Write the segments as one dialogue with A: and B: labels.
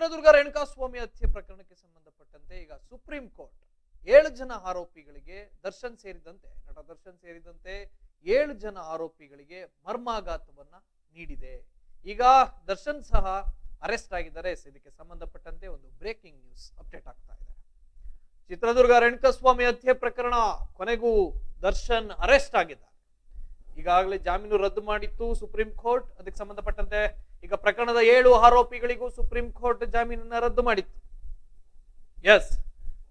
A: ಚಿತ್ರದುರ್ಗ ರೇಣುಕಾಸ್ವಾಮಿ ಹತ್ಯೆ ಪ್ರಕರಣಕ್ಕೆ ಸಂಬಂಧಪಟ್ಟಂತೆ ಈಗ ಸುಪ್ರೀಂ ಕೋರ್ಟ್ ಏಳು ಜನ ಆರೋಪಿಗಳಿಗೆ ದರ್ಶನ್ ಸೇರಿದಂತೆ, ನಟ ದರ್ಶನ್ ಸೇರಿದಂತೆ ಏಳು ಜನ ಆರೋಪಿಗಳಿಗೆ ಮರ್ಮಾಘಾತವನ್ನ ನೀಡಿದೆ. ಈಗ ದರ್ಶನ್ ಸಹ ಅರೆಸ್ಟ್ ಆಗಿದ್ದಾರೆ. ಇದಕ್ಕೆ ಸಂಬಂಧಪಟ್ಟಂತೆ ಒಂದು ಬ್ರೇಕಿಂಗ್ ನ್ಯೂಸ್ ಅಪ್ಡೇಟ್ ಆಗ್ತಾ ಇದೆ. ಚಿತ್ರದುರ್ಗ ರೇಣುಕಾಸ್ವಾಮಿ ಹತ್ಯೆ ಪ್ರಕರಣ ಕೊನೆಗೂ ದರ್ಶನ್ ಅರೆಸ್ಟ್ ಆಗಿದ್ದಾರೆ. ಈಗಾಗಲೇ ಜಾಮೀನು ರದ್ದು ಮಾಡಿತ್ತು ಸುಪ್ರೀಂ ಕೋರ್ಟ್. ಅದಕ್ಕೆ ಸಂಬಂಧಪಟ್ಟಂತೆ ಈಗ ಪ್ರಕರಣದ ಏಳು ಆರೋಪಿಗಳಿಗೂ ಸುಪ್ರೀಂ ಕೋರ್ಟ್ ಜಾಮೀನನ್ನ ರದ್ದು ಮಾಡಿತ್ತು. ಎಸ್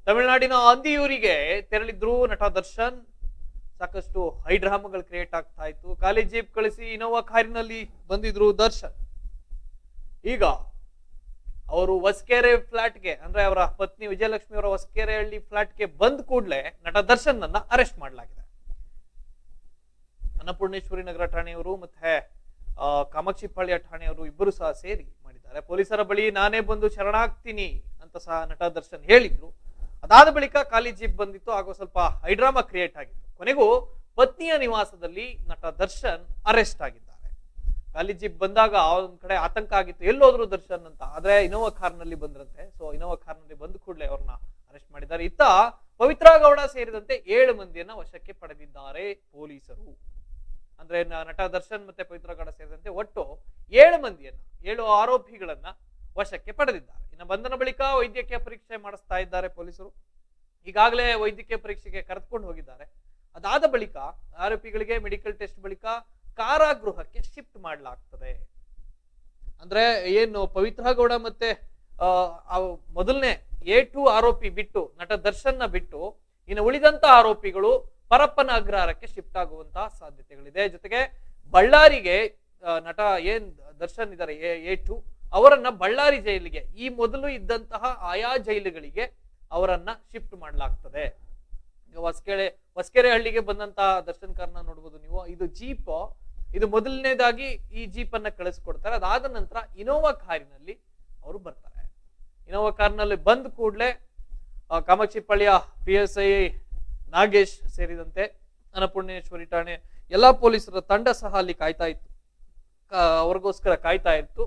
A: ತಮಿಳುನಾಡಿನ ಅಂದಿಯೂರಿಗೆ ತೆರಳಿದ್ರು ನಟ ದರ್ಶನ್. ಸಾಕಷ್ಟು ಹೈಡ್ರಾಮಗಳು ಕ್ರಿಯೇಟ್ ಆಗ್ತಾ ಇತ್ತು. ಖಾಲಿ ಜೀಪ್ ಕಳಿಸಿ ಇನೋವಾ ಕಾರಿನಲ್ಲಿ ಬಂದಿದ್ರು ದರ್ಶನ್. ಈಗ ಅವರು ಹೊಸಕೆರೆ ಫ್ಲಾಟ್ಗೆ, ಅಂದ್ರೆ ಅವರ ಪತ್ನಿ ವಿಜಯಲಕ್ಷ್ಮಿ ಅವರ ಹೊಸಕೆರೆ ಹಳ್ಳಿ ಫ್ಲಾಟ್ಗೆ ಬಂದ ಕೂಡಲೇ ನಟ ದರ್ಶನ್ ಅರೆಸ್ಟ್ ಮಾಡಲಾಗಿದೆ. ಅನ್ನಪೂರ್ಣೇಶ್ವರಿ ನಗರ ಠಾಣೆಯವರು ಮತ್ತೆ ಕಾಮಾಕ್ಷಿಪಾಳ್ಯ ಠಾಣೆಯವರು ಇಬ್ಬರು ಸಹ ಸೇರಿ ಮಾಡಿದ್ದಾರೆ. ಪೊಲೀಸರ ಬಳಿ ನಾನೇ ಬಂದು ಶರಣಾಗ್ತೀನಿ ಅಂತ ಸಹ ನಟ ದರ್ಶನ್ ಹೇಳಿದ್ರು. ಅದಾದ ಬಳಿಕ ಖಾಲಿ ಜೀಪ್ ಬಂದಿತ್ತು ಹಾಗೂ ಸ್ವಲ್ಪ ಹೈಡ್ರಾಮಾ ಕ್ರಿಯೇಟ್ ಆಗಿತ್ತು. ಕೊನೆಗೂ ಪತ್ನಿಯ ನಿವಾಸದಲ್ಲಿ ನಟ ದರ್ಶನ್ ಅರೆಸ್ಟ್ ಆಗಿದ್ದಾರೆ. ಖಾಲಿ ಜೀಪ್ ಬಂದಾಗ ಒಂದ್ ಕಡೆ ಆತಂಕ ಆಗಿತ್ತು. ಎಲ್ಲೋದ್ರು ದರ್ಶನ್ ಅಂತ. ಆದ್ರೆ ಇನೋವಾ ಕಾರ್ನಲ್ಲಿ ಬಂದ್ರಂತೆ. ಸೊ ಇನೋವಾ ಕಾರ್ನಲ್ಲಿ ಬಂದ ಕೂಡಲೇ ಅವ್ರನ್ನ ಅರೆಸ್ಟ್ ಮಾಡಿದ್ದಾರೆ. ಇತ್ತ ಪವಿತ್ರ ಗೌಡ ಸೇರಿದಂತೆ ಏಳು ಮಂದಿಯನ್ನ ವಶಕ್ಕೆ ಪಡೆದಿದ್ದಾರೆ ಪೊಲೀಸರು. ಅಂದ್ರೆ ನಟ ದರ್ಶನ್ ಮತ್ತೆ ಪವಿತ್ರ ಗೌಡ ಸೇರಿದಂತೆ ಒಟ್ಟು ಏಳು ಮಂದಿಯನ್ನ, ಏಳು ಆರೋಪಿಗಳನ್ನ ವಶಕ್ಕೆ ಪಡೆದಿದ್ದಾರೆ. ಇನ್ನು ಬಂಧನ ಬಳಿಕ ವೈದ್ಯಕೀಯ ಪರೀಕ್ಷೆ ಮಾಡಿಸ್ತಾ ಇದ್ದಾರೆ ಪೊಲೀಸರು. ಈಗಾಗಲೇ ವೈದ್ಯಕೀಯ ಪರೀಕ್ಷೆಗೆ ಕರೆದುಕೊಂಡು ಹೋಗಿದ್ದಾರೆ. ಅದಾದ ಬಳಿಕ ಆರೋಪಿಗಳಿಗೆ ಮೆಡಿಕಲ್ ಟೆಸ್ಟ್ ಬಳಿಕ ಕಾರಾಗೃಹಕ್ಕೆ ಶಿಫ್ಟ್ ಮಾಡಲಾಗ್ತದೆ. ಅಂದ್ರೆ ಏನು ಪವಿತ್ರ ಗೌಡ ಮತ್ತೆ ಮೊದಲನೇ ಎ ಟು ಆರೋಪಿ ಬಿಟ್ಟು, ನಟ ದರ್ಶನ್ನ ಬಿಟ್ಟು, ಇನ್ನು ಉಳಿದಂತ ಆರೋಪಿಗಳು ಪರಪ್ಪನ ಅಗ್ರಹಾರಕ್ಕೆ ಶಿಫ್ಟ್ ಆಗುವಂತಹ ಸಾಧ್ಯತೆಗಳಿದೆ. ಜೊತೆಗೆ ಬಳ್ಳಾರಿಗೆ ನಟ ಏನ್ ದರ್ಶನ್ ಇದ್ದಾರೆ, ಎ ಟು, ಅವರನ್ನ ಬಳ್ಳಾರಿ ಜೈಲಿಗೆ, ಈ ಮೊದಲು ಇದ್ದಂತಹ ಆಯಾ ಜೈಲುಗಳಿಗೆ ಅವರನ್ನ ಶಿಫ್ಟ್ ಮಾಡಲಾಗ್ತದೆ. ಹೊಸಕೆರೆ ಹೊಸಕೆರೆ ಹಳ್ಳಿಗೆ ಬಂದಂತಹ ದರ್ಶನ್ ಕಾರ್ನ ನೋಡ್ಬೋದು ನೀವು. ಇದು ಜೀಪ್ ಇದು ಮೊದಲನೇದಾಗಿ ಈ ಜೀಪ್ ಅನ್ನ ಕಳಿಸ್ಕೊಡ್ತಾರೆ. ಅದಾದ ನಂತರ ಇನೋವಾ ಕಾರಿನಲ್ಲಿ ಅವರು ಬರ್ತಾರೆ. ಇನೋವಾ ಕಾರ್ನಲ್ಲಿ ಬಂದ ಕೂಡಲೇ ಕಾಮಾಕ್ಷಿಪಳ್ಳಿಯ ಪಿ ಎಸ್ ಐ ನಾಗೇಶ್ ಸೇರಿದಂತೆ ಅನ್ನಪೂರ್ಣೇಶ್ವರಿ ಠಾಣೆ ಎಲ್ಲಾ ಪೊಲೀಸರ ತಂಡ ಸಹ ಅಲ್ಲಿ ಕಾಯ್ತಾ ಇತ್ತು. ಅವ್ರಿಗೋಸ್ಕರ ಕಾಯ್ತಾ ಇತ್ತು.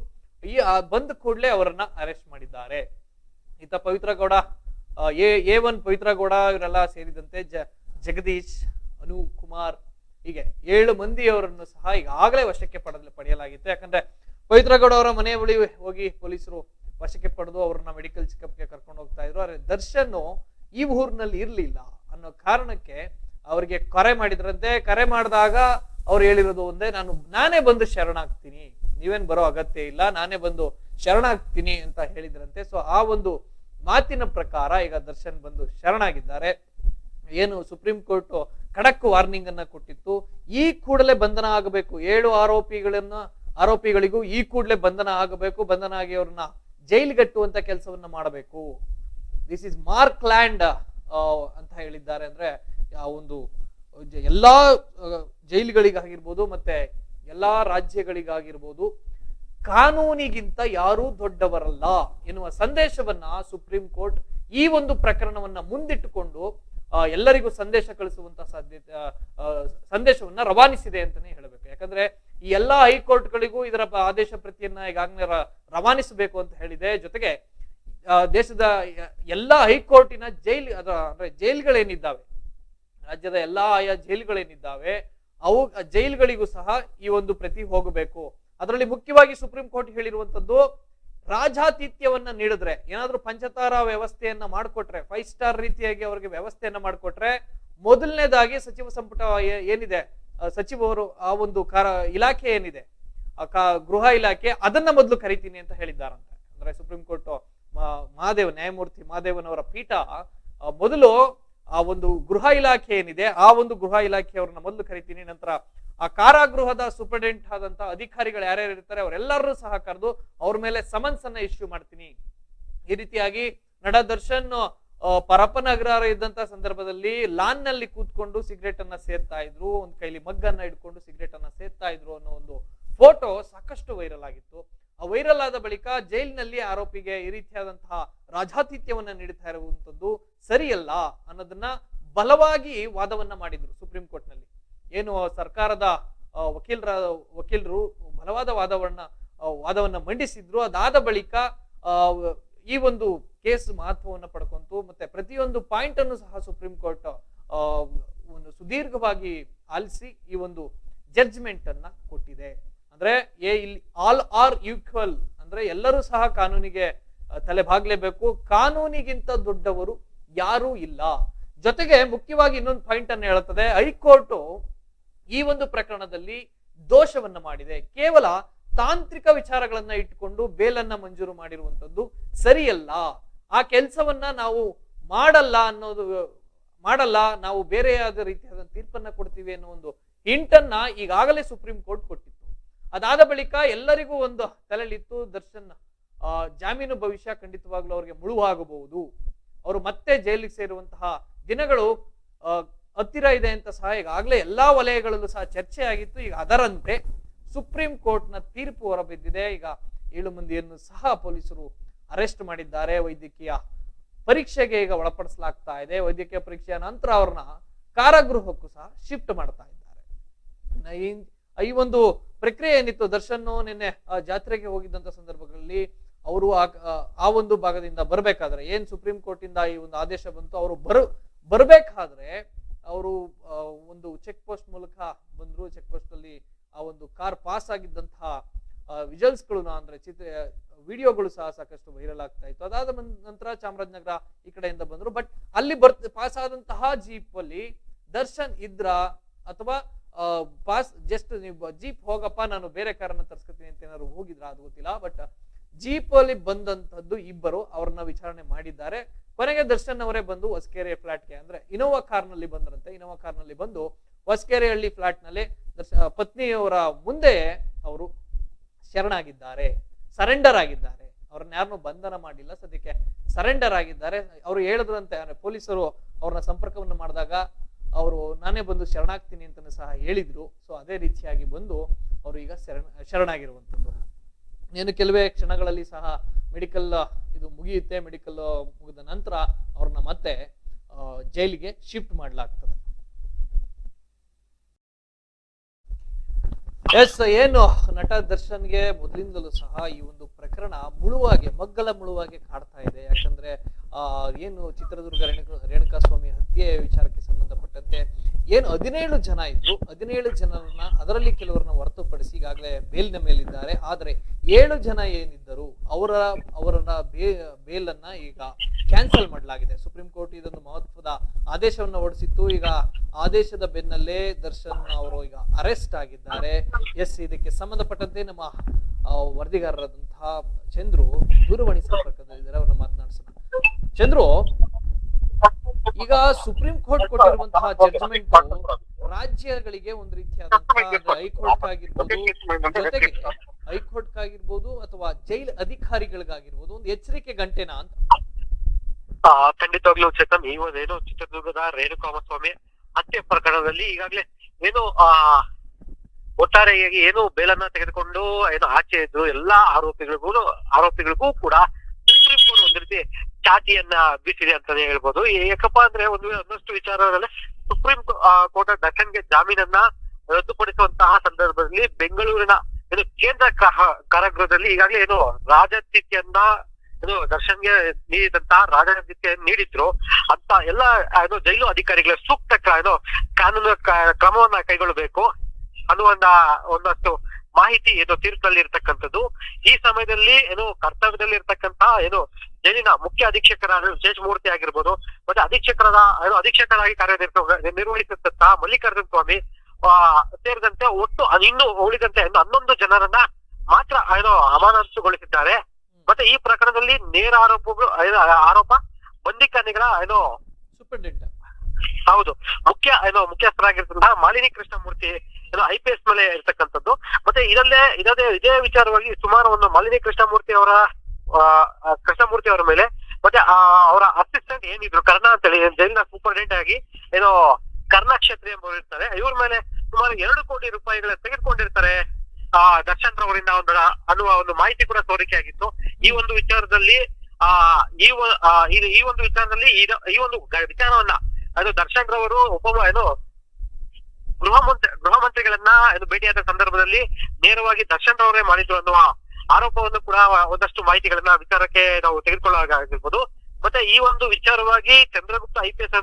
A: ಈ ಬಂದ ಕೂಡಲೇ ಅವರನ್ನ ಅರೆಸ್ಟ್ ಮಾಡಿದ್ದಾರೆ. ಈತ Pavithra Gowda A A one Pavithra Gowda ಇವರೆಲ್ಲ ಸೇರಿದಂತೆ ಜ, ಜಗದೀಶ್, ಅನು ಕುಮಾರ್, ಹೀಗೆ ಏಳು ಮಂದಿಯವರನ್ನು ಸಹ ಈಗಾಗಲೇ ವಶಕ್ಕೆ ಪಡೆದ, ಪಡೆಯಲಾಗಿತ್ತು. ಯಾಕಂದ್ರೆ ಪವಿತ್ರಗೌಡ ಅವರ ಮನೆ ಬಳಿ ಹೋಗಿ ಪೊಲೀಸರು ವಶಕ್ಕೆ ಪಡೆದು ಅವ್ರನ್ನ ಮೆಡಿಕಲ್ ಚೆಕಪ್ಗೆ ಕರ್ಕೊಂಡು ಹೋಗ್ತಾ ಇದ್ರು. ಆದರೆ ದರ್ಶನ್ ಈ ಊರಿನಲ್ಲಿ ಇರ್ಲಿಲ್ಲ. ಅನ್ನೋ ಕಾರಣಕ್ಕೆ ಅವರಿಗೆ ಕರೆ ಮಾಡಿದ್ರಂತೆ. ಕರೆ ಮಾಡಿದಾಗ ಅವ್ರು ಹೇಳಿರೋದು ಒಂದೇ, ನಾನು, ನಾನೇ ಬಂದು ಶರಣಾಗ್ತೀನಿ. ನೀವೇನ್ ಬರೋ ಅಗತ್ಯ ಇಲ್ಲ, ನಾನೇ ಬಂದು ಶರಣಾಗ್ತೀನಿ ಅಂತ ಹೇಳಿದ್ರಂತೆ. ಸೊ ಆ ಒಂದು ಮಾತಿನ ಪ್ರಕಾರ ಈಗ ದರ್ಶನ್ ಬಂದು ಶರಣಾಗಿದ್ದಾರೆ. ಏನು ಸುಪ್ರೀಂ ಕೋರ್ಟ್ ಖಡಕ್ ವಾರ್ನಿಂಗ್ ಅನ್ನ ಕೊಟ್ಟಿತ್ತು. ಈ ಕೂಡಲೇ ಬಂಧನ ಆಗಬೇಕು. ಏಳು ಆರೋಪಿಗಳನ್ನ, ಆರೋಪಿಗಳಿಗೂ ಈ ಕೂಡಲೇ ಬಂಧನ ಆಗಬೇಕು. ಬಂಧನ ಆಗಿ ಅವ್ರನ್ನ ಜೈಲ್ಗಟ್ಟುವಂತ ಕೆಲಸವನ್ನ ಮಾಡಬೇಕು. ದಿಸ್ ಇಸ್ ಮಾರ್ಕ್ ಲ್ಯಾಂಡ್ ಹೇಳಿದ್ದಾರೆ ಅಂದ್ರೆ, ಆ ಒಂದು ಎಲ್ಲಾ ಜೈಲುಗಳಿಗಾಗಿರ್ಬೋದು ಮತ್ತೆ ಎಲ್ಲಾ ರಾಜ್ಯಗಳಿಗಾಗಿರ್ಬೋದು, ಕಾನೂನಿಗಿಂತ ಯಾರೂ ದೊಡ್ಡವರಲ್ಲ ಎನ್ನುವ ಸಂದೇಶವನ್ನ ಸುಪ್ರೀಂ ಕೋರ್ಟ್ ಈ ಒಂದು ಪ್ರಕರಣವನ್ನ ಮುಂದಿಟ್ಟುಕೊಂಡು ಎಲ್ಲರಿಗೂ ಸಂದೇಶ ಕಳಿಸುವಂತ ಸಾಧ್ಯತೆ ಸಂದೇಶವನ್ನ ರವಾನಿಸಿದೆ ಅಂತಾನೆ ಹೇಳಬೇಕು. ಯಾಕಂದ್ರೆ ಈ ಎಲ್ಲಾ ಹೈಕೋರ್ಟ್ಗಳಿಗೂ ಇದರ ಆದೇಶ ಪ್ರತಿಯನ್ನ ಈಗಾಗಲೇ ರವಾನಿಸಬೇಕು ಅಂತ ಹೇಳಿದೆ. ಜೊತೆಗೆ ದೇಶದ ಎಲ್ಲಾ ಹೈಕೋರ್ಟಿನ ಜೈಲ್, ಅದ ಅಂದ್ರೆ ಜೈಲ್ಗಳೇನಿದ್ದಾವೆ, ರಾಜ್ಯದ ಎಲ್ಲಾ ಆಯಾ ಜೈಲ್ಗಳೇನಿದ್ದಾವೆ, ಅವು ಜೈಲ್ಗಳಿಗೂ ಸಹ ಈ ಒಂದು ಪ್ರತಿ ಹೋಗಬೇಕು. ಅದರಲ್ಲಿ ಮುಖ್ಯವಾಗಿ ಸುಪ್ರೀಂ ಕೋರ್ಟ್ ಹೇಳಿರುವಂತದ್ದು ರಾಜಾತಿಥ್ಯವನ್ನ ನೀಡಿದ್ರೆ, ಏನಾದ್ರೂ ಪಂಚತಾರಾ ವ್ಯವಸ್ಥೆಯನ್ನ ಮಾಡಿಕೊಟ್ರೆ ಫೈವ್ ಸ್ಟಾರ್ ರೀತಿಯಾಗಿ ಅವರಿಗೆ ವ್ಯವಸ್ಥೆಯನ್ನ ಮಾಡಿಕೊಟ್ರೆ, ಮೊದಲನೇದಾಗಿ ಸಚಿವ ಸಂಪುಟ ಏನಿದೆ ಸಚಿವರು ಆ ಒಂದು ಕಾರ, ಇಲಾಖೆ ಏನಿದೆ, ಆ ಗೃಹ ಇಲಾಖೆ ಅದನ್ನ ಮೊದಲು ಕರಿತೀನಿ ಅಂತ ಹೇಳಿದ್ದಾರಂತೆ. ಅಂದ್ರೆ ಸುಪ್ರೀಂ ಕೋರ್ಟ್ ಮಹಾದೇವ್ ನ್ಯಾಯಮೂರ್ತಿ ಮಹಾದೇವನವರ ಪೀಠ ಮೊದಲು ಆ ಒಂದು ಗೃಹ ಇಲಾಖೆ ಏನಿದೆ, ಆ ಒಂದು ಗೃಹ ಇಲಾಖೆಯವ್ರನ್ನ ಮೊದಲು ಕರಿತೀನಿ, ನಂತರ ಆ ಕಾರಾಗೃಹದ ಸೂಪರಿಂಟೆಂಡೆಂಟ್ ಆದಂತ ಅಧಿಕಾರಿಗಳು ಯಾರ್ಯಾರು ಇರ್ತಾರೆ ಅವರೆಲ್ಲರೂ ಸಹ ಕರೆದು ಅವ್ರ ಮೇಲೆ ಸಮನ್ಸ್ ಅನ್ನ ಇಶ್ಯೂ ಮಾಡ್ತೀನಿ. ಈ ರೀತಿಯಾಗಿ ನಡ ದರ್ಶನ್ ಪರಪ್ಪನ ಅಗ್ರಹಾರ ಇದ್ದಂತ ಸಂದರ್ಭದಲ್ಲಿ ಲಾನ್ನಲ್ಲಿ ಕೂತ್ಕೊಂಡು ಸಿಗರೇಟ್ ಅನ್ನ ಸೇರ್ತಾ ಇದ್ರು, ಒಂದ್ ಕೈಲಿ ಮಗ್ಗನ್ನ ಹಿಡ್ಕೊಂಡು ಸಿಗರೇಟ್ ಅನ್ನ ಸೇರ್ತಾ ಇದ್ರು ಅನ್ನೋ ಒಂದು ಫೋಟೋ ಸಾಕಷ್ಟು ವೈರಲ್ ಆಗಿತ್ತು. ವೈರಲ್ ಆದ ಬಳಿಕ ಜೈಲಿನಲ್ಲಿ ಆರೋಪಿಗೆ ಈ ರೀತಿಯಾದಂತಹ ರಾಜಾತಿಥ್ಯವನ್ನ ನೀಡುತ್ತಾ ಇರುವಂತದ್ದು ಸರಿಯಲ್ಲ ಅನ್ನೋದನ್ನ ಬಲವಾಗಿ ವಾದವನ್ನ ಮಾಡಿದ್ರು ಸುಪ್ರೀಂ ಕೋರ್ಟ್ನಲ್ಲಿ ಏನು ಸರ್ಕಾರದ ವಕೀಲರ, ವಕೀಲರು ಬಲವಾದ ವಾದವನ್ನ ವಾದವನ್ನ ಮಂಡಿಸಿದ್ರು. ಅದಾದ ಬಳಿಕ ಈ ಒಂದು ಕೇಸ್ ಮಹತ್ವವನ್ನು ಪಡ್ಕೊಂತು ಮತ್ತೆ ಪ್ರತಿಯೊಂದು ಪಾಯಿಂಟ್ ಅನ್ನು ಸಹ ಸುಪ್ರೀಂ ಕೋರ್ಟ್ ಒಂದು ಸುದೀರ್ಘವಾಗಿ ಆಲಿಸಿ ಈ ಒಂದು ಜಡ್ಜ್ಮೆಂಟ್ ಅನ್ನ ಕೊಟ್ಟಿದೆ. ಅಂದ್ರೆ ಏ ಇಲ್ಲಿ ಆಲ್ ಆರ್ ಈಕ್ವಲ್ ಅಂದ್ರೆ ಎಲ್ಲರೂ ಸಹ ಕಾನೂನಿಗೆ ತಲೆಬಾಗಲೇಬೇಕು. ತಲೆ ಬಾಗ್ಲೇಬೇಕು ಕಾನೂನಿಗಿಂತ ದೊಡ್ಡವರು ಯಾರೂ ಇಲ್ಲ. ಜೊತೆಗೆ ಮುಖ್ಯವಾಗಿ ಇನ್ನೊಂದು ಪಾಯಿಂಟ್ ಅನ್ನು ಹೇಳುತ್ತದೆ. ಹೈಕೋರ್ಟು ಈ ಒಂದು ಪ್ರಕರಣದಲ್ಲಿ ದೋಷವನ್ನು ಮಾಡಿದೆ. ಕೇವಲ ತಾಂತ್ರಿಕ ವಿಚಾರಗಳನ್ನ ಇಟ್ಟುಕೊಂಡು ಬೇಲನ್ನ ಮಂಜೂರು ಮಾಡಿರುವಂತದ್ದು ಸರಿಯಲ್ಲ. ಆ ಕೆಲಸವನ್ನ ನಾವು ಮಾಡಲ್ಲ ಅನ್ನೋದು, ಮಾಡಲ್ಲ, ನಾವು ಬೇರೆಯಾದ ರೀತಿಯಾದ ತೀರ್ಪನ್ನ ಕೊಡ್ತೀವಿ ಅನ್ನೋ ಒಂದು ಹಿಂಟನ್ನ ಈಗಾಗಲೇ ಸುಪ್ರೀಂ ಕೋರ್ಟ್ ಕೊಟ್ಟಿತ್ತು ಅದಾದ ಬಳಿಕ ಎಲ್ಲರಿಗೂ ಒಂದು ತಲೆಲಿತ್ತು ದರ್ಶನ್ ಜಾಮೀನು ಭವಿಷ್ಯ ಖಂಡಿತವಾಗ್ಲೂ ಅವರಿಗೆ ಮುಳುವಾಗಬಹುದು. ಅವರು ಮತ್ತೆ ಜೈಲಿಗೆ ಸೇರುವಂತಹ ದಿನಗಳು ಹತ್ತಿರ ಇದೆ ಅಂತ ಸಹ ಈಗಾಗಲೇ ಎಲ್ಲಾ ವಲಯಗಳಲ್ಲೂ ಸಹ ಚರ್ಚೆ ಆಗಿತ್ತು. ಈಗ ಅದರಂತೆ ಸುಪ್ರೀಂ ಕೋರ್ಟ್ನ ತೀರ್ಪು ಹೊರಬಿದ್ದಿದೆ. ಈಗ ಏಳು ಮಂದಿಯನ್ನು ಸಹ ಪೊಲೀಸರು ಅರೆಸ್ಟ್ ಮಾಡಿದ್ದಾರೆ. ವೈದ್ಯಕೀಯ ಪರೀಕ್ಷೆಗೆ ಈಗ ಒಳಪಡಿಸಲಾಗ್ತಾ ಇದೆ. ವೈದ್ಯಕೀಯ ಪರೀಕ್ಷೆಯ ನಂತರ ಅವ್ರನ್ನ ಕಾರಾಗೃಹಕ್ಕೂ ಸಹ ಶಿಫ್ಟ್ ಮಾಡ್ತಾ ಇದ್ದಾರೆ. ಈ- ಒಂದು ಪ್ರಕ್ರಿಯೆ ಏನಿತ್ತು ದರ್ಶನ್ ನಿನ್ನೆ ಜಾತ್ರೆಗೆ ಹೋಗಿದ್ದಂತ ಸಂದರ್ಭಗಳಲ್ಲಿ ಅವರು ಆ- ಒಂದು ಭಾಗದಿಂದ ಬರಬೇಕಾದ್ರೆ ಏನ್ ಸುಪ್ರೀಂ ಕೋರ್ಟಿಂದ ಈ ಒಂದು ಆದೇಶ ಬಂತು, ಅವರು ಬರ, ಬರಬೇಕಾದ್ರೆ ಅವರು ಒಂದು ಚೆಕ್ ಪೋಸ್ಟ್ ಮೂಲಕ ಬಂದ್ರು, ಚೆಕ್ ಪೋಸ್ಟ್ ಅಲ್ಲಿ ಆ ಒಂದು ಕಾರ್ ಪಾಸ್ ಆಗಿದ್ದಂತಹ ಗಳು ಅಂದ್ರೆ ಚಿತ್ರ, ವಿಡಿಯೋಗಳು ಸಹ ಸಾಕಷ್ಟು ವೈರಲ್ ಆಗ್ತಾ ಇತ್ತು. ಅದಾದ ನಂತರ ಚಾಮರಾಜನಗರ ಈ ಕಡೆಯಿಂದ ಬಂದ್ರು. ಬಟ್ ಅಲ್ಲಿ ಬರ್ತ, ಪಾಸ್ ಆದಂತಹ ಜೀಪ್ ಅಲ್ಲಿ ದರ್ಶನ್ ಇದ್ರ ಅಥವಾ ಪಾಸ್ ಜಸ್ಟ್ ನೀವು ಜೀಪ್ ಹೋಗಪ್ಪ, ನಾನು ಬೇರೆ ಕಾರನ್ನ ತರ್ಸ್ಕೊತೀನಿ ಅಂತ ಏನಾದ್ರು ಹೋಗಿದ್ರ? ಅದು ಗೊತ್ತಿಲ್ಲ ಬಟ್ ಜೀಪ್ ಅಲ್ಲಿ ಬಂದಂತದ್ದು ಇಬ್ಬರು ಅವ್ರನ್ನ ವಿಚಾರಣೆ ಮಾಡಿದ್ದಾರೆ. ಕೊನೆಗೆ ದರ್ಶನ್ ಅವರೇ ಬಂದು ಹೊಸಕೆರೆ ಫ್ಲಾಟ್ಗೆ, ಅಂದ್ರೆ ಇನೋವಾ ಕಾರ್ನಲ್ಲಿ ಬಂದ್ರಂತೆ. ಇನೋವಾ ಕಾರ್ನಲ್ಲಿ ಬಂದು ಹೊಸಕೆರೆಹಳ್ಳಿ ಫ್ಲಾಟ್ನಲ್ಲಿ ಪತ್ನಿಯವರ ಮುಂದೆ ಅವರು ಶರಣಾಗಿದ್ದಾರೆ ಸರೆಂಡರ್ ಆಗಿದ್ದಾರೆ. ಅವ್ರನ್ನ ಯಾರನ್ನು ಬಂಧನ ಮಾಡಿಲ್ಲ. ಸದ್ಯಕ್ಕೆ ಸರೆಂಡರ್ ಆಗಿದ್ದಾರೆ. ಅವರು ಹೇಳಿದ್ರಂತೆ, ಅಂದ್ರೆ ಪೊಲೀಸರು ಅವ್ರನ್ನ ಸಂಪರ್ಕವನ್ನು ಮಾಡಿದಾಗ ಅವರು ನಾನೇ ಬಂದು ಶರಣಾಗ್ತೀನಿ ಅಂತ ಸಹ ಹೇಳಿದ್ರು. ಸೊ ಅದೇ ರೀತಿಯಾಗಿ ಬಂದು ಅವರು ಈಗ ಶರಣ, ಶರಣಾಗಿರುವಂಥದ್ದು. ಏನು ಕೆಲವೇ ಕ್ಷಣಗಳಲ್ಲಿ ಸಹ ಮೆಡಿಕಲ್ ಇದು ಮುಗಿಯುತ್ತೆ. ಮೆಡಿಕಲ್ ಮುಗಿದ ನಂತರ ಅವ್ರನ್ನ ಮತ್ತೆ ಜೈಲಿಗೆ ಶಿಫ್ಟ್ ಮಾಡಲಾಗ್ತದೆ. ಎಸ್, ಏನು ನಟ ದರ್ಶನ್ಗೆ ಮೊದಲಿಂದಲೂ ಸಹ ಈ ಒಂದು ಪ್ರಕರಣ ಮುಳುವಾಗಿ, ಮಗ್ಗಲ ಮುಳುವಾಗಿ ಕಾಡ್ತಾ ಇದೆ. ಯಾಕಂದ್ರೆ ಏನು ಚಿತ್ರದುರ್ಗ ರೇಣುಕ ರೇಣುಕಾ ಸ್ವಾಮಿ ಹತ್ಯೆ ವಿಚಾರಕ್ಕೆ ಏನು ಹದಿನೇಳು ಜನ ಇದ್ರು, ಹದಿನೇಳು ಜನರನ್ನ ಅದರಲ್ಲಿ ಕೆಲವರನ್ನ ಹೊರತುಪಡಿಸಿ ಈಗಾಗಲೇ ಬೇಲ್ನ ಮೇಲಿದ್ದಾರೆ. ಆದರೆ ಏಳು ಜನ ಏನಿದ್ದರು ಅವರ ಅವರ ಬೇ, ಬೇಲನ್ನ ಈಗ ಕ್ಯಾನ್ಸಲ್ ಮಾಡಲಾಗಿದೆ. ಸುಪ್ರೀಂ ಕೋರ್ಟ್ ಇದೊಂದು ಮಹತ್ವದ ಆದೇಶವನ್ನು ಹೊರಡಿಸಿತ್ತು. ಈಗ ಆದೇಶದ ಬೆನ್ನಲ್ಲೇ ದರ್ಶನ್ ಅವರು ಈಗ ಅರೆಸ್ಟ್ ಆಗಿದ್ದಾರೆ. ಎಸ್, ಇದಕ್ಕೆ ಸಂಬಂಧಪಟ್ಟಂತೆ ನಮ್ಮ ವರದಿಗಾರರಾದಂತಹ ಚಂದ್ರು ದೂರವಾಣಿ ಸಂಪರ್ಕದಲ್ಲಿದ್ದಾರೆ. ಅವರನ್ನ ಮಾತನಾಡಿಸೋಣ. ಚಂದ್ರು ಈಗ ಸುಪ್ರೀಂ ಕೋರ್ಟ್ ಕೊಟ್ಟಿರುವಂತಹ ಜಡ್ಜ್ಮೆಂಟ್ ರಾಜ್ಯಗಳಿಗೆ ಒಂದು ರೀತಿಯಾದಂತಹ ಹೈಕೋರ್ಟ್ ಆಗಿರ್ಬೋದು ಜೊತೆಗೆ ಹೈಕೋರ್ಟ್ ಆಗಿರ್ಬೋದು ಅಥವಾ ಜೈಲ್ ಅಧಿಕಾರಿಗಳಿಗಾಗಿರ್ಬೋದು ಒಂದು ಎಚ್ಚರಿಕೆ ಗಂಟೆನಾ ಅಂತ?
B: ಖಂಡಿತವಾಗ್ಲೂ ಚೇತನ್ ಈ ಒಂದು ಏನು ಚಿತ್ರದುರ್ಗದ ರೇಣುಕಾಮಸ್ವಾಮಿ ಹತ್ಯೆ ಪ್ರಕರಣದಲ್ಲಿ ಈಗಾಗಲೇ ಏನು ಆ ಒಟ್ಟಾರೆಯಾಗಿ ಏನು ಬೇಲನ್ನ ತೆಗೆದುಕೊಂಡು ಏನು ಆಚೆ ಇದ್ರು ಎಲ್ಲಾ ಆರೋಪಿಗಳಿಗೂ ಆರೋಪಿಗಳಿಗೂ ಕೂಡ ರೀತಿ ಚಾಟಿಯನ್ನ ಬಿಟ್ಟಿದೆ ಅಂತಾನೆ ಹೇಳ್ಬೋದು. ಯಾಕಪ್ಪ ಅಂದ್ರೆ ಒಂದು ಒಂದಷ್ಟು ವಿಚಾರದಲ್ಲಿ ಸುಪ್ರೀಂ ಕೋರ್ಟ್ ದರ್ಶನ್ಗೆ ಜಾಮೀನನ್ನ ರದ್ದುಪಡಿಸುವಂತಹ ಸಂದರ್ಭದಲ್ಲಿ ಬೆಂಗಳೂರಿನ ಏನು ಕೇಂದ್ರ ಕಾರಾಗೃಹದಲ್ಲಿ ಈಗಾಗಲೇ ಏನು ರಾಜಸ್ಥಿತಿಯನ್ನ ಏನು ದರ್ಶನ್ಗೆ ನೀಡಿದಂತಹ ರಾಜನೀತಿ ನೀಡಿದ್ರು. ಅಂತ ಎಲ್ಲ ಏನು ಜೈಲು ಅಧಿಕಾರಿಗಳ ಸೂಕ್ತ ಏನು ಕಾನೂನು ಕ್ರಮವನ್ನ ಕೈಗೊಳ್ಳಬೇಕು. ಅನ್ನುವಂತ ಒಂದಷ್ಟು ಮಾಹಿತಿ ಏನು ತೀರ್ಪಿನಲ್ಲಿ ಇರ್ತಕ್ಕಂಥದ್ದು ಈ ಸಮಯದಲ್ಲಿ ಏನು ಕರ್ತವ್ಯದಲ್ಲಿ ಇರ್ತಕ್ಕಂತ ಏನು ಜೈಲಿನ ಮುಖ್ಯ ಅಧೀಕ್ಷಕರಾದ ವಿಶೇಷ ಮೂರ್ತಿ ಆಗಿರ್ಬೋದು ಮತ್ತೆ ಅಧೀಕ್ಷಕರಾದ ಏನು ಅಧೀಕ್ಷಕರಾಗಿ ಕಾರ್ಯನಿರ್ವ ನಿರ್ವಹಿಸುತ್ತಂತಹ ಮಲ್ಲಿಕಾರ್ಜುನ ಸ್ವಾಮಿ ಆ, ಸೇರಿದಂತೆ ಒಟ್ಟು ಇನ್ನು ಉಳಿದಂತೆ ಹನ್ನೊಂದು ಜನರನ್ನ ಮಾತ್ರ ಏನು ಅಮಾನತುಗೊಳಿಸಿದ್ದಾರೆ. ಮತ್ತೆ ಈ ಪ್ರಕರಣದಲ್ಲಿ ನೇರ ಆರೋಪಗಳು ಆರೋಪ ಬಂದಿಕಾನಿಗಳ ಏನೋ
A: ಸೂಪರಿಂಟೆಂಡೆಂಟ್
B: ಹೌದು ಮುಖ್ಯ ಏನೋ ಮುಖ್ಯಸ್ಥರಾಗಿರ್ತಂತಹ ಮಾಲಿನಿ ಕೃಷ್ಣಮೂರ್ತಿ ಏನೋ ಐ ಪಿ ಎಸ್ ಮೇಲೆ ಇರ್ತಕ್ಕಂಥದ್ದು. ಮತ್ತೆ ಇದಲ್ಲೇ ಇದದೇ ಇದೇ ವಿಚಾರವಾಗಿ ಸುಮಾರು ಒಂದು ಮಾಲಿನಿ ಕೃಷ್ಣಮೂರ್ತಿ ಅವರ ಕೃಷ್ಣಮೂರ್ತಿ ಅವರ ಮೇಲೆ. ಮತ್ತೆ ಅವರ ಅಸಿಸ್ಟೆಂಟ್ ಏನಿದ್ರು, ಕರ್ಣ ಅಂತ ಹೇಳಿ ಜೈಲಿನ ಸೂಪರ್ಡೆಂಟ್ ಆಗಿ, ಏನೋ, ಕರ್ಣ ಕ್ಷೇತ್ರ ಎಂಬುವರು ಇರ್ತಾರೆ. ಇವ್ರ ಮೇಲೆ ಸುಮಾರು ಎರಡು ಕೋಟಿ ರೂಪಾಯಿಗಳ ತೆಗೆದುಕೊಂಡಿರ್ತಾರೆ. ಆ ದರ್ಶನ್ ರವರಿಂದ ಒಂದು, ಅನ್ನುವ ಒಂದು ಮಾಹಿತಿ ಕೂಡ ಸೋರಿಕೆ ಆಗಿತ್ತು. ಈ ಒಂದು ವಿಚಾರದಲ್ಲಿ, ಆ, ಈ ಈ ಒಂದು ವಿಚಾರದಲ್ಲಿ, ಈ ಒಂದು ವಿಚಾರವನ್ನ, ಅದು ದರ್ಶನ್ ರವರು ಒಬ್ಬ ಏನು, ಗೃಹ ಮಂತ್ರಿ, ಗೃಹ ಮಂತ್ರಿಗಳನ್ನ ಭೇಟಿಯಾದ ಸಂದರ್ಭದಲ್ಲಿ, ನೇರವಾಗಿ ದರ್ಶನ್ ರವರೇ ಮಾಡಿದ್ರು ಅನ್ನುವ ಆರೋಪವನ್ನು ಕೂಡ ಒಂದಷ್ಟು ಮಾಹಿತಿಗಳನ್ನ ವಿಚಾರಕ್ಕೆ ನಾವು ತೆಗೆದುಕೊಳ್ಳಾಗಿರ್ಬೋದು ಮತ್ತೆ ಈ ಒಂದು ವಿಚಾರವಾಗಿ Chandragupta I P S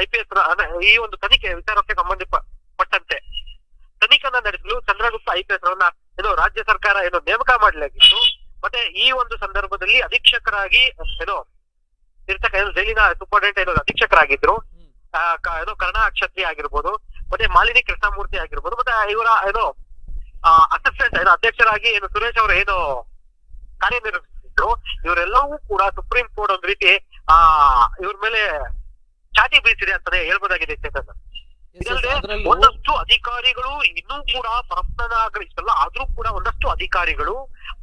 B: I P S ಈ ಒಂದು ತನಿಖೆ ವಿಚಾರಕ್ಕೆ ಸಂಬಂಧಪಟ್ಟಂತೆ ತನಿಖೆಯನ್ನ ನಡೆಸಲು ಚಂದ್ರಗುಪ್ತ ಐ ಪಿ ಎಸ್ ಏನು ರಾಜ್ಯ ಸರ್ಕಾರ ಏನು ನೇಮಕ ಮಾಡಲಾಗಿತ್ತು. ಮತ್ತೆ ಈ ಒಂದು ಸಂದರ್ಭದಲ್ಲಿ ಅಧೀಕ್ಷಕರಾಗಿ ಏನೋ ಇರ್ತಕ್ಕ ಏನು ಜೈಲಿನ ಸೂಪರ್ಡೆಂಟ್ ಏನು ಅಧೀಕ್ಷಕರಾಗಿದ್ರು. ಏನೋ ಕರ್ಣ ಕ್ಷತ್ರಿ ಆಗಿರ್ಬೋದು ಮತ್ತೆ ಮಾಲಿನಿ ಕೃಷ್ಣಮೂರ್ತಿ ಆಗಿರ್ಬೋದು ಮತ್ತೆ ಇವರ ಏನು ಅಸಿಸ್ಟೆಂಟ್ ಏನು ಅಧ್ಯಕ್ಷರಾಗಿ ಏನು ಸುರೇಶ್ ಅವರು ಏನು ಕಾರ್ಯನಿರ್ವಹಿಸಿದ್ರು. ಇವರೆಲ್ಲವೂ ಕೂಡ ಸುಪ್ರೀಂ ಕೋರ್ಟ್ ಒಂದ್ ರೀತಿ ಆ ಇವ್ರ ಮೇಲೆ ಚಾಟಿ ಬೀಸಿದೆ ಅಂತಾನೆ ಹೇಳ್ಬೋದಾಗಿದೆ ಚೇತನ್ ಒಂದಷ್ಟು ಅಧಿಕಾರಿಗಳು ಇನ್ನೂ ಕೂಡ ಪ್ರಶ್ನ ಆಗ್ರಹಿಸಲ್ಲ ಆದ್ರೂ ಕೂಡ ಒಂದಷ್ಟು ಅಧಿಕಾರಿಗಳು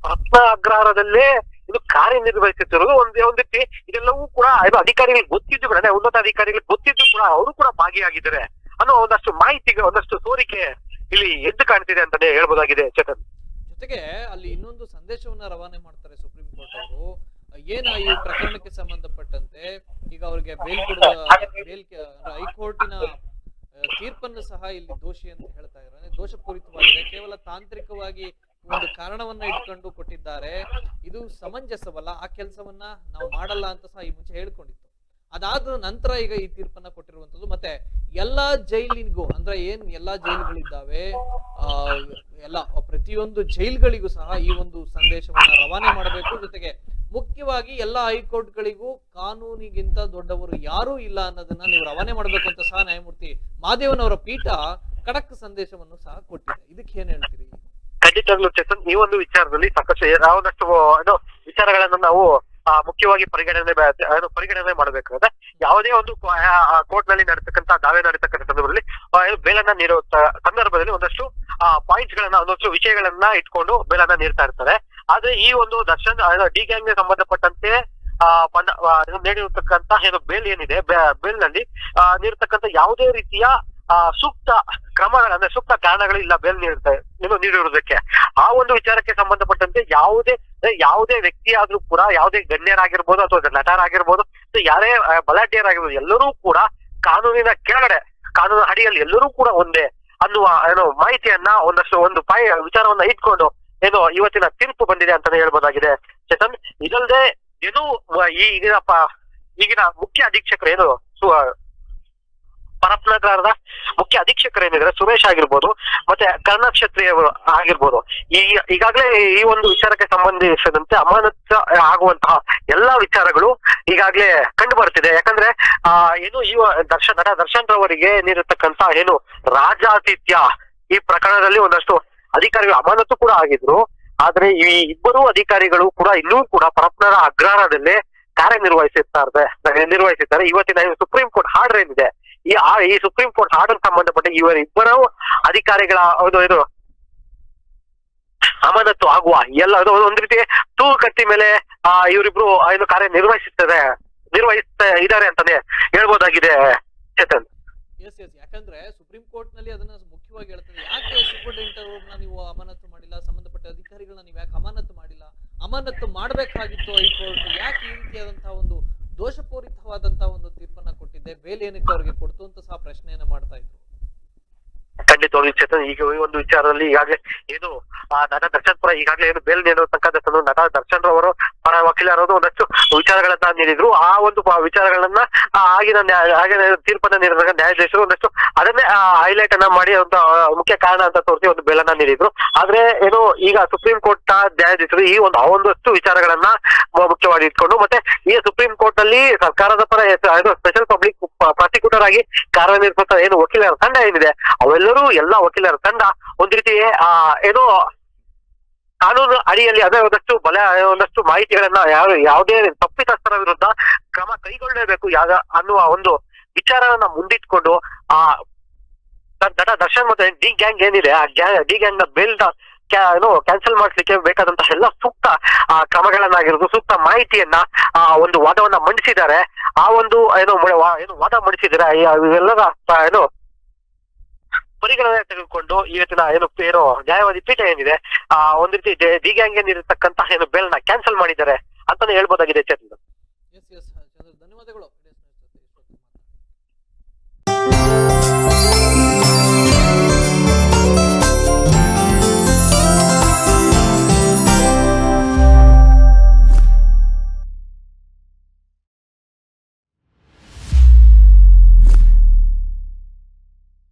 B: ಪ್ರಶ್ನ ಅಗ್ರಹಾರದಲ್ಲೇ ಇದು ಕಾರ್ಯನಿರ್ವಹಿಸುತ್ತಿರೋದು ಒಂದೇ ಒಂದ್ ರೀತಿ ಇದೆಲ್ಲವೂ ಕೂಡ ಇದು ಅಧಿಕಾರಿಗಳಿಗೆ ಗೊತ್ತಿದ್ದು ಕೂಡ ಉನ್ನತ ಅಧಿಕಾರಿಗಳಿಗೆ ಗೊತ್ತಿದ್ದು ಕೂಡ ಅವರು ಕೂಡ ಭಾಗಿಯಾಗಿದ್ದಾರೆ ಅನ್ನೋ ಒಂದಷ್ಟು ಮಾಹಿತಿಗೆ ಒಂದಷ್ಟು ಸೋರಿಕೆ ಇಲ್ಲಿ ಎದ್ದು ಕಾಣ್ತಿದೆ ಅಂತಾನೆ ಹೇಳ್ಬೋದಾಗಿದೆ ಚೇತನ್.
A: ಜೊತೆಗೆ ಅಲ್ಲಿ ಇನ್ನೊಂದು ಸಂದೇಶವನ್ನ ರವಾನೆ ಮಾಡ್ತಾರೆ ಸುಪ್ರೀಂ ಕೋರ್ಟ್ ಅವರು. ಏನ ಈ ಪ್ರಕರಣಕ್ಕೆ ಸಂಬಂಧಪಟ್ಟಂತೆ? ಈಗ ಅವ್ರಿಗೆ ಬೇಲ್ ಕೊಡುವ ಬೇಲ್ ಹೈಕೋರ್ಟಿನ ತೀರ್ಪನ್ನು ಸಹ ಇಲ್ಲಿ ದೋಷಿ ಅಂತ ಹೇಳ್ತಾ ಇದ್ದಾರೆ. ದೋಷಪೂರಿತವಾಗಿದೆ. ಕೇವಲ ತಾಂತ್ರಿಕವಾಗಿ ಒಂದು ಕಾರಣವನ್ನ ಇಟ್ಕೊಂಡು ಕೊಟ್ಟಿದ್ದಾರೆ. ಇದು ಸಮಂಜಸವಲ್ಲ. ಆ ಕೆಲಸವನ್ನ ನಾವು ಮಾಡಲ್ಲ ಅಂತ ಸಹ ಈ ಮುಂಚೆ ಹೇಳ್ಕೊಂಡಿತ್ತು. ಅದಾದ ನಂತರ ಈಗ ಈ ತೀರ್ಪನ್ನ ಕೊಟ್ಟಿರುವಂತದ್ದು ಮತ್ತೆ ಎಲ್ಲಾ ಜೈಲಿಗೂ, ಅಂದ್ರೆ ಏನ್ ಎಲ್ಲಾ ಜೈಲುಗಳಿದ್ದಾವೆ, ಆ, ಎಲ್ಲ ಪ್ರತಿಯೊಂದು ಜೈಲ್ಗಳಿಗೂ ಸಹ ಈ ಒಂದು ಸಂದೇಶವನ್ನ ರವಾನೆ ಮಾಡಬೇಕು. ಜೊತೆಗೆ ಮುಖ್ಯವಾಗಿ ಎಲ್ಲ ಹೈಕೋರ್ಟ್ಗಳಿಗೂ ಕಾನೂನಿಗಿಂತ ದೊಡ್ಡವರು ಯಾರೂ ಇಲ್ಲ ಅನ್ನೋದನ್ನ ನೀವು ರವಾನೆ ಮಾಡಬೇಕು ಅಂತ ಸಹ ನ್ಯಾಯಮೂರ್ತಿ ಮಾದೇವನವರ ಪೀಠ ಖಡಕ್ ಸಂದೇಶವನ್ನು ಸಹ ಕೊಟ್ಟಿದೆ. ಇದಕ್ಕೆ ಏನ್ ಹೇಳ್ತೀರಿ?
B: ಖಂಡಿತವಾಗ್ಲೂ ಚೇತನ್ ಈ ಒಂದು ವಿಚಾರದಲ್ಲಿ ಸಾಕಷ್ಟು ಯಾವ್ದಷ್ಟು ವಿಚಾರಗಳನ್ನು ನಾವು ಮುಖ್ಯವಾಗಿ ಪರಿಗಣನೆ ಪರಿಗಣನೆ ಮಾಡಬೇಕಾಗುತ್ತೆ ಯಾವುದೇ ಒಂದು ಕೋರ್ಟ್ನಲ್ಲಿ ನಡೀತಕ್ಕಂತ ದಾವೆ ನಡೀತಕ್ಕಂಥ ಸಂದರ್ಭದಲ್ಲಿ ಆ, ಬೇಲನ್ನ ನೀಡುವ ಸಂದರ್ಭದಲ್ಲಿ ಒಂದಷ್ಟು ಪಾಯಿಂಟ್ಸ್ ಗಳನ್ನ ಒಂದಷ್ಟು ವಿಷಯಗಳನ್ನ ಇಟ್ಕೊಂಡು ಬೇಲನ್ನ ನೀಡ್ತಾ ಇರ್ತಾರೆ. ಆದ್ರೆ ಈ ಒಂದು ದರ್ಶನ್ ಡಿ ಗ್ಯಾಂಗ್ಗೆ ಸಂಬಂಧಪಟ್ಟಂತೆ ನೀಡಿರತಕ್ಕಂತ ಏನು ಬೇಲ್ ಏನಿದೆ ಬೇಲ್ನಲ್ಲಿ ನೀಡ್ತಕ್ಕಂತ ಯಾವುದೇ ರೀತಿಯ ಸೂಕ್ತ ಕ್ರಮಗಳ ಅಂದ್ರೆ ಸೂಕ್ತ ಕಾರಣಗಳಿಲ್ಲ ಬೇಲ್ ನೀಡುತ್ತೆ ಏನು ನೀಡಿರುವುದಕ್ಕೆ. ಆ ಒಂದು ವಿಚಾರಕ್ಕೆ ಸಂಬಂಧಪಟ್ಟಂತೆ ಯಾವುದೇ ಯಾವುದೇ ವ್ಯಕ್ತಿ ಆದ್ರೂ ಕೂಡ, ಯಾವುದೇ ಗಣ್ಯರಾಗಿರ್ಬೋದು ಅಥವಾ ನಟರಾಗಿರ್ಬೋದು ಯಾರೇ ಬಲಾಢ್ಯರಾಗಿರ್ಬೋದು, ಎಲ್ಲರೂ ಕೂಡ ಕಾನೂನಿನ ಕೆಳಗಡೆ ಕಾನೂನು ಅಡಿಯಲ್ಲಿ ಎಲ್ಲರೂ ಕೂಡ ಒಂದೇ ಅನ್ನುವ, ಏನು ಮಾಹಿತಿಯನ್ನ ಒಂದಷ್ಟು, ಒಂದು ಪಾಯ, ವಿಚಾರವನ್ನ ಇಟ್ಕೊಂಡು, ಏನು ಇವತ್ತಿನ ತೀರ್ಪು ಬಂದಿದೆ ಅಂತಾನೆ ಹೇಳ್ಬೋದಾಗಿದೆ. ಚೇತನ್ ಇದಲ್ಲದೆ ಏನು ಈ, ಈಗಿನ ಈಗಿನ ಮುಖ್ಯ ಅಧೀಕ್ಷಕರು ಏನು ಪರಪ್ನಗರದ ಮುಖ್ಯ ಅಧೀಕ್ಷಕರು ಏನಿದ್ರೆ ಸುರೇಶ್ ಆಗಿರ್ಬೋದು, ಮತ್ತೆ ಕರ್ಣಕ್ಷತ್ರಿ ಆಗಿರ್ಬೋದು. ಈ, ಈಗಾಗಲೇ ಈ ಒಂದು ವಿಚಾರಕ್ಕೆ ಸಂಬಂಧಿಸಿದಂತೆ ಅಮಾನತ್ ಆಗುವಂತಹ ಎಲ್ಲಾ ವಿಚಾರಗಳು ಈಗಾಗಲೇ ಕಂಡು ಬರ್ತಿದೆ ಯಾಕಂದ್ರೆ, ಆ, ಏನು ಈ ದರ್ಶನ್ ನಟ ದರ್ಶನ್ ರವರಿಗೆ ನೀಡಿರ್ತಕ್ಕಂತ ಏನು ರಾಜಾತಿಥ್ಯ ಈ ಪ್ರಕರಣದಲ್ಲಿ ಒಂದಷ್ಟು ಅಧಿಕಾರಿಗಳು ಅಮಾನತು ಕೂಡ ಆಗಿದ್ರು. ಆದ್ರೆ ಈ ಇಬ್ಬರು ಅಧಿಕಾರಿಗಳು ಕೂಡ ಇನ್ನೂ ಕೂಡ ಪರಪ್ನರ ಅಗ್ರಹಾರದಲ್ಲೇ ಕಾರ್ಯನಿರ್ವಹಿಸುತ್ತಾರೆ ನಿರ್ವಹಿಸುತ್ತಾರೆ ಇವತ್ತಿನ ಸುಪ್ರೀಂ ಕೋರ್ಟ್ ಆರ್ಡರ್ ಏನಿದೆ ಈ ಆ- ಈ ಸುಪ್ರೀಂ ಕೋರ್ಟ್ ಆರ್ಡರ್ ಸಂಬಂಧಪಟ್ಟ ಇವರಿಬ್ಬರು ಅಧಿಕಾರಿಗಳ ಒಂದು ಇದು ಅಮಾನತ್ತು ಆಗುವ ಎಲ್ಲ ಒಂದ್ ರೀತಿ ತೂಕಟ್ಟಿ ಮೇಲೆ, ಆ, ಇವರಿಬ್ರು ಏನು ಕಾರ್ಯ ನಿರ್ವಹಿಸುತ್ತದೆ, ನಿರ್ವಹಿಸ್ತಾ ಇದ್ದಾರೆ ಅಂತಾನೆ ಹೇಳ್ಬೋದಾಗಿದೆ ಚೇತನ್.
A: ಎಸ್ ಎಸ್ ಯಾಕಂದ್ರೆ ಸುಪ್ರೀಂ ಕೋರ್ಟ್ನಲ್ಲಿ ಅದನ್ನ ಮುಖ್ಯವಾಗಿ ಹೇಳ್ತದೆ ಯಾಕೆ ಸೂಪರ್ಡೆಂಟ್ ಅವ್ರನ್ನ ನೀವು ಅಮಾನತ್ತು ಮಾಡಿಲ್ಲ? ಸಂಬಂಧಪಟ್ಟ ಅಧಿಕಾರಿಗಳನ್ನ ನೀವು ಯಾಕೆ ಅಮಾನತ್ತು ಮಾಡಿಲ್ಲ? ಅಮಾನತ್ತು ಮಾಡಬೇಕಾಗಿತ್ತು ಹೈಕೋರ್ಟ್. ಯಾಕೆ ಈ ರೀತಿಯಾದಂತಹ ಒಂದು ದೋಷಪೂರಿತವಾದಂತಹ ಒಂದು ತೀರ್ಪನ್ನ ಕೊಟ್ಟಿದ್ದೆ. ಬೇಲ್ ಏನಕ್ಕೆ ಅವರಿಗೆ ಕೊಡ್ತು ಅಂತ ಸಹ ಪ್ರಶ್ನೆಯನ್ನ ಮಾಡ್ತಾ ಇದ್ರು.
B: ಖಂಡಿತವಾಗಿ ಚೇತನ್, ಈಗ ಈ ಒಂದು ವಿಚಾರದಲ್ಲಿ ಈಗಾಗಲೇ ಏನು, ಆ ನಟ ದರ್ಶನ್ ಪರ ಈಗಾಗಲೇ ಏನು ಬೇಲ್ ನೀಡುವ ಸಂದರ್ಭ ನಟ ದರ್ಶನ್ ರವರು ಪರ ಅನ್ನೋದು ಒಂದಷ್ಟು ವಿಚಾರಗಳನ್ನ ನೀಡಿದ್ರು. ಆ ಒಂದು ವಿಚಾರಗಳನ್ನ ಆಗಿನ ಆಗಿನ ತೀರ್ಪನ್ನ ನೀಡಿದಾಗ ನ್ಯಾಯಾಧೀಶರು ಒಂದಷ್ಟು ಅದನ್ನೇ ಹೈಲೈಟ್ ಅನ್ನ ಮಾಡಿ ಒಂದು ಮುಖ್ಯ ಕಾರಣ ಅಂತ ತೋರಿಸಿ ಒಂದು ಬೆಲನ್ನ ನೀಡಿದ್ರು. ಆದ್ರೆ ಏನು, ಈಗ ಸುಪ್ರೀಂ ಕೋರ್ಟ್ ನ್ಯಾಯಾಧೀಶರು ಈ ಒಂದು ಒಂದಷ್ಟು ವಿಚಾರಗಳನ್ನ ಮುಖ್ಯವಾಗಿ ಇಟ್ಕೊಂಡು, ಮತ್ತೆ ಈ ಸುಪ್ರೀಂ ಕೋರ್ಟ್ ಅಲ್ಲಿ ಸರ್ಕಾರದ ಪರ ಸ್ಪೆಷಲ್ ಪಬ್ಲಿಕ್ ಪ್ರಾಸಿಕ್ಯೂಟರ್ ಆಗಿ ಕಾರ್ಯನಿರ್ವಹಿಸುತ್ತ ಏನು ವಕೀಲರ ತಂಡ ಏನಿದೆ, ಅವೆಲ್ಲರೂ ಎಲ್ಲಾ ವಕೀಲರ ತಂಡ, ಒಂದು ರೀತಿ ಏನು ಕಾನೂನು ಅಡಿಯಲ್ಲಿ ಅದೇ ಒಂದಷ್ಟು ಬಲ, ಒಂದಷ್ಟು ಮಾಹಿತಿಗಳನ್ನ ಯಾರು ಯಾವುದೇ ತಪ್ಪಿತಸ್ಥರ ವಿರುದ್ಧ ಕ್ರಮ ಕೈಗೊಳ್ಳಲೇಬೇಕು ಯಾವ ಅನ್ನುವ ಒಂದು ವಿಚಾರವನ್ನ ಮುಂದಿಟ್ಕೊಂಡು ಆ ನಟ ದರ್ಶನ್ ಮತ್ತೆ ಡಿ ಗ್ಯಾಂಗ್ ಏನಿದೆ, ಆ ಗ್ಯಾಂಗ್ ಡಿ ಗ್ಯಾಂಗ್ನ ಕ್ಯಾ ಏನು ಕ್ಯಾನ್ಸಲ್ ಮಾಡ್ಲಿಕ್ಕೆ ಬೇಕಾದಂತಹ ಎಲ್ಲ ಸೂಕ್ತ, ಆ ಕ್ರಮಗಳನ್ನಾಗಿರೋದು, ಸೂಕ್ತ ಮಾಹಿತಿಯನ್ನ, ಆ ಒಂದು ವಾದವನ್ನ ಮಂಡಿಸಿದ್ದಾರೆ. ಆ ಒಂದು, ಏನು ಏನು ವಾದ ಮಂಡಿಸಿದ್ದಾರೆ ಇವೆಲ್ಲರ ಏನು ಪರಿಗಣನೆ ತೆಗೆದುಕೊಂಡು ಇವತ್ತಿನ ಏನು ಏನು ನ್ಯಾಯವಾದಿ ಪೀಠ ಏನಿದೆ, ಆ, ಒಂದು ರೀತಿ ಡಿ ಗ್ಯಾಂಗ್ ಏನಿರತಕ್ಕಂತಹ ಏನು ಬೆಲ್ನ ಕ್ಯಾನ್ಸಲ್ ಮಾಡಿದ್ದಾರೆ ಅಂತಾನೆ ಹೇಳ್ಬೋದಾಗಿದೆ ಚೇತನ್ ಧನ್ಯವಾದಗಳು.